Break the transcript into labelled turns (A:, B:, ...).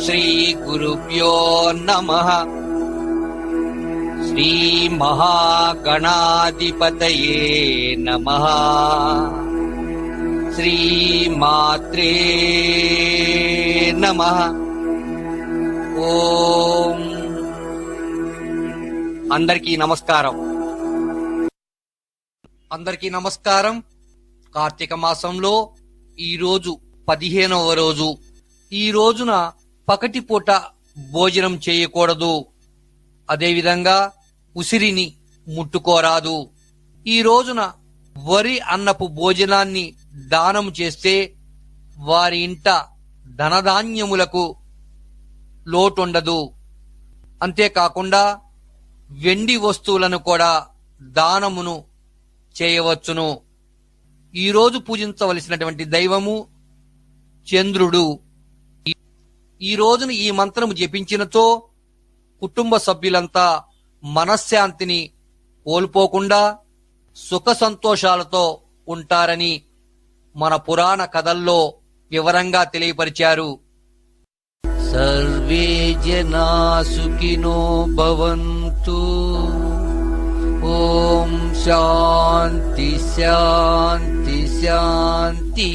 A: श्रीगुरुभ्यो नमः श्रीमहागणाधिपतये नमः श्रीमात्रे नमः ఓం అందరికీ నమస్కారం అందరికీ నమస్కారం కార్తీక మాసంలో ఈ రోజు పదిహేనవ రోజు ఈ రోజున పకటిపూట భోజనం చేయకూడదు. అదేవిధంగా ఉసిరిని ముట్టుకోరాదు. ఈ రోజున వరి అన్నపు భోజనాన్ని దానం చేస్తే వారి ఇంట ధనధాన్యములకు లోటుండదు. అంతేకాకుండా వెండి వస్తువులను కూడా దానమును చేయవచ్చును. ఈరోజు పూజించవలసినటువంటి దైవము చంద్రుడు. ఈ రోజున ఈ మంత్రము జపించినతో కుటుంబ సభ్యులంతా మనశ్శాంతిని కోల్పోకుండా సుఖ సంతోషాలతో ఉంటారని మన పురాణ కథల్లో వివరంగా తెలియపరిచారు. సర్వే జనా సుఖినో భవంతు. ఓం శాంతి శాంతి శాంతి.